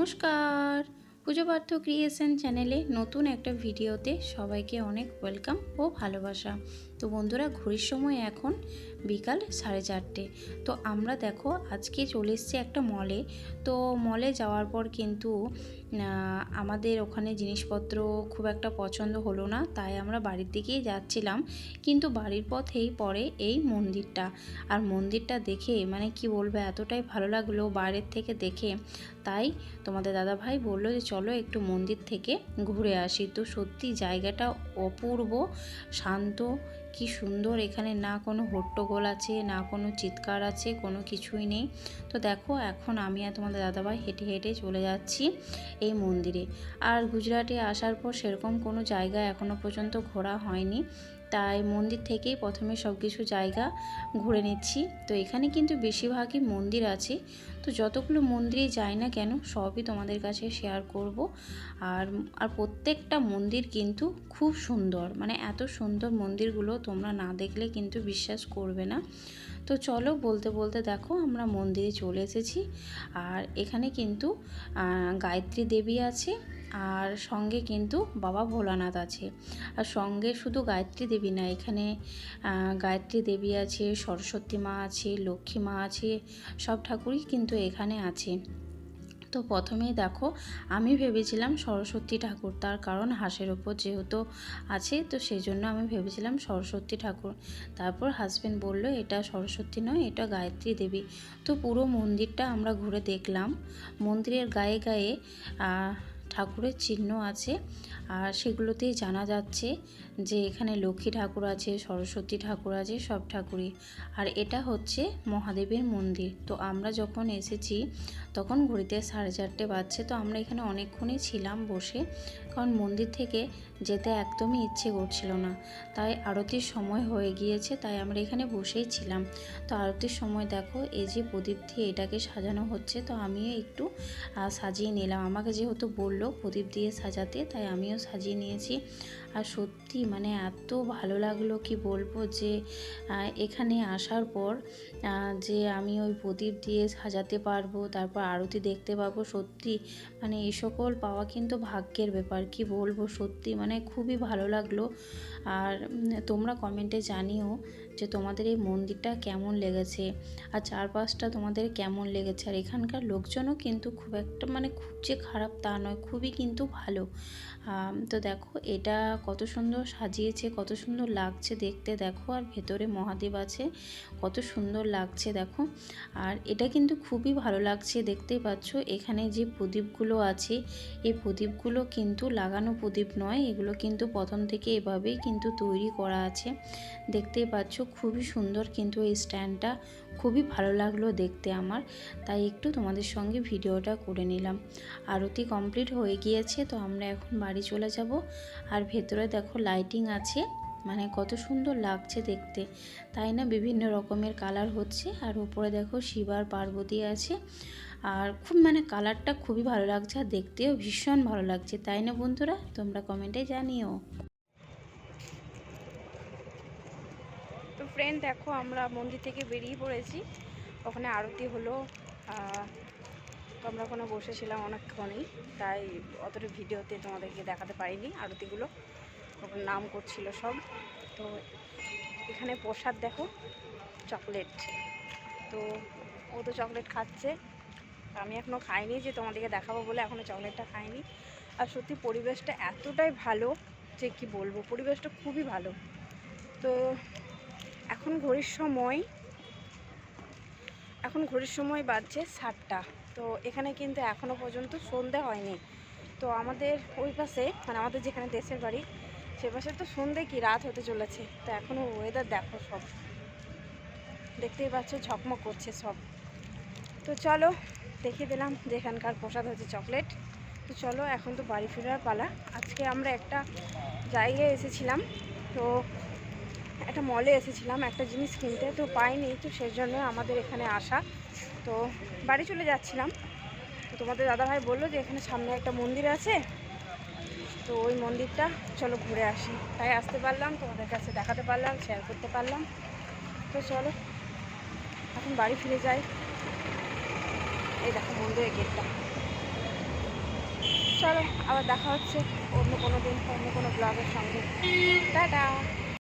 নমস্কার। পুজো পার্থ ক্রিয়েশন চ্যানেলে নতুন একটা ভিডিওতে সবাইকে অনেক ওয়েলকাম ও ভালোবাসা। তো বন্ধুরা ঘড়ির সময় এখন বিকাল সাড়ে চারটে। তো আমরা দেখো আজকে চলে এসেছি একটা মলে তো মলে যাওয়ার পর কিন্তু আমাদের ওখানে জিনিসপত্র খুব একটা পছন্দ হলো না, তাই আমরা বাড়ির দিকেই যাচ্ছিলাম। কিন্তু বাড়ির পথেই পড়ে এই মন্দিরটা। আর মন্দিরটা দেখে মানে কি বলব, এতটাই ভালো লাগল বাইরের থেকে দেখে। তাই তোমাদের দাদা ভাই বলল যে, চলো একটু মন্দির থেকে ঘুরে আসি। তো সত্যি জায়গাটা অপূর্ব, শান্ত কি সুন্দর এখানে না কোনো হট্টগোল আছে, না কোনো চিৎকার আছে, কোনো কিছুই নেই। তো দেখো, এখন আমি আর তোমাদের দাদাভাই হেঁটে হেঁটে চলে যাচ্ছি এই মন্দিরে। আর গুজরাটে আসার পর সেরকম কোনো জায়গা এখনও পর্যন্ত ঘোরা হয়নি। তাই মন্দির থেকেই প্রথমে সব কিছু জায়গা ঘুরে নিচ্ছি। তো এখানে কিন্তু বেশিরভাগই মন্দির আছে। তো যতগুলো মন্দিরে যাই না কেন, সবই তোমাদের কাছে শেয়ার করব। আর আর প্রত্যেকটা মন্দির কিন্তু খুব সুন্দর। মানে এত সুন্দর মন্দিরগুলো তোমরা না দেখলে কিন্তু বিশ্বাস করবে না। তো চলো বলতে বলতে দেখো, আমরা মন্দিরে চলে এসেছি। আর এখানে কিন্তু গায়ত্রী দেবী আছে, আর সঙ্গে কিন্তু বাবা ভোলানাথ আছে। আর সঙ্গে শুধু গায়ত্রী দেবী না, এখানে গায়ত্রী দেবী আছে, সরস্বতী মা আছে, লক্ষ্মী মা আছে, সব ঠাকুরই কিন্তু এখানে আছে। তো প্রথমেই দেখো, আমি ভেবেছিলাম সরস্বতী ঠাকুর, তার কারণ হাঁসের ওপর যেহেতু আছে, তো সেই জন্য আমি ভেবেছিলাম সরস্বতী ঠাকুর। তারপর হাজব্যান্ড বলল, এটা সরস্বতী নয়, এটা গায়ত্রী দেবী। তো পুরো মন্দিরটা আমরা ঘুরে দেখলাম। মন্দিরের গায়ে গায়ে ঠাকুরের চিহ্ন আছে। আর সেগুলোতেই জানা যাচ্ছে যে এখানে লক্ষ্মী ঠাকুর আছে, সরস্বতী ঠাকুর আছে, সব ঠাকুরই। আর এটা হচ্ছে মহাদেবের মন্দির। তো আমরা যখন এসেছি, তখন ঘড়িতে সাড়ে চারটে বাজছে, তো আমরা এখানে অনেকক্ষণই ছিলাম বসে। কারণ মন্দির থেকে যেতে একদমই ইচ্ছে করছিল না। তাই আরতির সময় হয়ে গিয়েছে, তাই আমরা এখানে বসেই ছিলাম। তো আরতির সময় দেখো, এই যে প্রদীপ দিয়ে এটাকে সাজানো হচ্ছে, তো আমিও একটু সাজিয়ে নিলাম। আমাকে যেহেতু বলল প্রদীপ দিয়ে সাজাতে তাই আমিও সাজিয়ে নিয়েছি। আর সত্যি মানে এত ভালো লাগল কি বলব যে এখানে আসার পর যে আমি ওই প্রদীপ দিয়ে সাজাতে পারব, তারপর আরতি দেখতে পাবো, সত্যি মানে এই সকল পাওয়া কিন্তু ভাগ্যের ব্যাপার কি বলব সত্যি মানে খুবই ভালো লাগল। আর তোমরা কমেন্টে জানিও যে তোমাদের এই মন্দিরটা কেমন লেগেছে, আর চারপাশটা তোমাদের কেমন লেগেছে, আর এখানকার লোকজনও কিন্তু খুব একটা মানে খুব যে খারাপ তা নয়, খুবই কিন্তু ভালো। তো দেখো, এটা কত সুন্দর সাজিয়েছে, কত সুন্দর লাগছে দেখতে। দেখো, আর ভেতরে মহাদেব আছে, কত সুন্দর লাগছে, দেখো। আর এটা কিন্তু খুবই ভালো লাগছে, দেখতেই পাচ্ছ। এখানে যে প্রদীপগুলো আছে, এই প্রদীপগুলো কিন্তু লাগানো প্রদীপ নয়, এগুলো কিন্তু প্রথম থেকে এভাবেই কিন্তু তৈরি করা আছে। দেখতেই পাচ্ছ, খুবই সুন্দর কিন্তু এই স্ট্যান্ডটা। খুবই ভালো লাগল দেখতে আমার, তাই একটু তোমাদের সঙ্গে ভিডিওটা করে নিলাম। আরতি কমপ্লিট হয়ে গিয়েছে, তো আমরা এখন বাড়ি চলে যাব। আর ভেতরে দেখো লাইটিং আছে মানে কত সুন্দর লাগছে দেখতে। তাই না? বিভিন্ন রকমের কালার হচ্ছে, আর উপরে দেখো শিবার পার্বতী আছে। আর খুব মানে কালারটা খুবই ভালো লাগছে, আর দেখতেও ভীষণ ভালো লাগছে। তাই না বন্ধুরা? তোমরা কমেন্টে জানিও। ফ্রেন্ড দেখো, আমরা মন্দির থেকে বেরিয়ে পড়েছি। ওখানে আরতি হলো আমরা ওখানে বসেছিলাম অনেকক্ষণই, তাই অতটা ভিডিওতে তোমাদেরকে দেখাতে পারিনি আরতিগুলো। ওখানে নাম করছিল সব। তো এখানে প্রসাদ, দেখো, চকলেট। তো ও তো চকলেট খাচ্ছে। আমি এখনও খাইনি যে তোমাদেরকে দেখাবো বলে এখনও চকলেটটা খাইনি। আর সত্যি পরিবেশটা এতটাই ভালো যে কি বলব, পরিবেশটা খুবই ভালো। তো এখন ঘড়ির সময়, এখন ঘড়ির সময় বাজছে সাতটা। তো এখানে কিন্তু এখনও পর্যন্ত সন্ধে হয়নি। তো আমাদের ওই পাশে মানে আমাদের যেখানে দেশের বাড়ি, সে পাশে তো সন্ধে কি রাত হতে চলেছে। তো এখনও ওয়েদার দেখো সব। দেখতেই পাচ্ছ ঝকমক করছে সব। তো চলো, দেখিয়ে দিলাম যে এখানকার প্রসাদ হচ্ছে চকলেট। তো চলো, এখন তো বাড়ি ফেরার পালা। আজকে আমরা একটা জায়গায় এসেছিলাম। তো একটা মলে এসেছিলাম, একটা জিনিস কিনতে, তো পাইনি, তো সেই জন্য আমাদের এখানে আসা। তো বাড়ি চলে যাচ্ছিলাম। তো তোমাদের দাদাভাই বলল যে এখানে সামনে একটা মন্দির আছে। তো ওই মন্দিরটা, চলো ঘুরে আসি। তাই আসতে পারলাম, তোমাদের কাছে দেখাতে পারলাম শেয়ার করতে পারলাম। তো চলো, এখন বাড়ি ফিরে যাই। এই দেখো মন্দিরের গেটটা। চলো, আবার দেখা হচ্ছে অন্য কোনো দিন, অন্য কোনো ব্লগের সঙ্গে। টাটা!